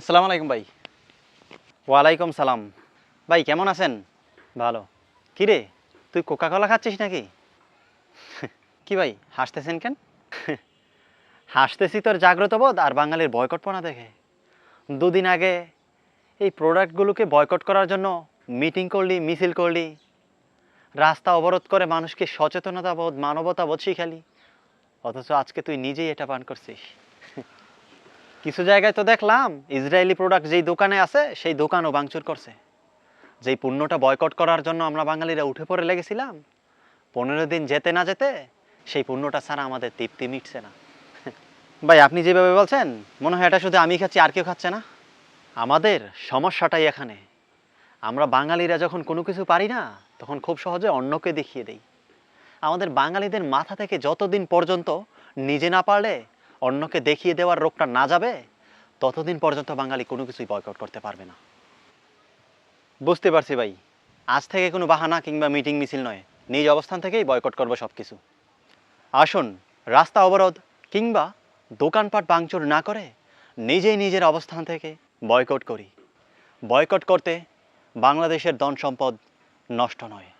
আসসালামু আলাইকুম ভাই। ওয়ালাইকুম সালাম। ভাই, কেমন আছেন? ভালো। কি রে তুই কোকা কোলা খাচ্ছিস নাকি? কি ভাই, হাসতেছেন কেন? হাসতেছি তোর জাগ্রত বোধ আর বাঙালির বয়কটপনা দেখে। দুদিন আগে এই প্রোডাক্টগুলোকে বয়কট করার জন্য মিটিং করলি, মিছিল করলি। রাস্তা অবরোধ করে মানুষকে সচেতনতা বোধ, মানবতা বোধ শিখালি। অথচ আজকে তুই নিজেই এটা পান করছিস। কিছু জায়গায় তো দেখলাম ইসরায়েলি প্রোডাক্ট যেই দোকানে আছে, সেই দোকানও ভাঙচুর করছে। যেই পণ্যটা বয়কট করার জন্য আমরা বাঙালিরা উঠে পড়ে লেগেছিলাম, পনেরো দিন যেতে না যেতে সেই পণ্যটা ছাড়া আমাদের তৃপ্তি মিটছে না। ভাই, আপনি যেভাবে বলছেন, মনে হয় এটা শুধু আমি খাচ্ছি, আর কেউ খাচ্ছে না। আমাদের সমস্যাটাই এখানে। আমরা বাঙালিরা যখন কোনো কিছু পারি না, তখন খুব সহজে অন্যকে দেখিয়ে দেই। আমাদের বাঙালিদের মাথা থেকে যতদিন পর্যন্ত নিজে না পারলে অন্যকে দেখিয়ে দেওয়ার রোগটা না যাবে, ততদিন পর্যন্ত বাঙালি কোনো কিছুই বয়কট করতে পারবে না। বুঝতে পারছি ভাই, আজ থেকে কোনো বাহানা কিংবা মিটিং মিছিল নয়, নিজ অবস্থান থেকেই বয়কট করব সব কিছু আসুন, রাস্তা অবরোধ কিংবা দোকানপাট ভাঙচুর না করে নিজেই নিজের অবস্থান থেকে বয়কট করি। বয়কট করতে বাংলাদেশের ধন সম্পদ নষ্ট নয়।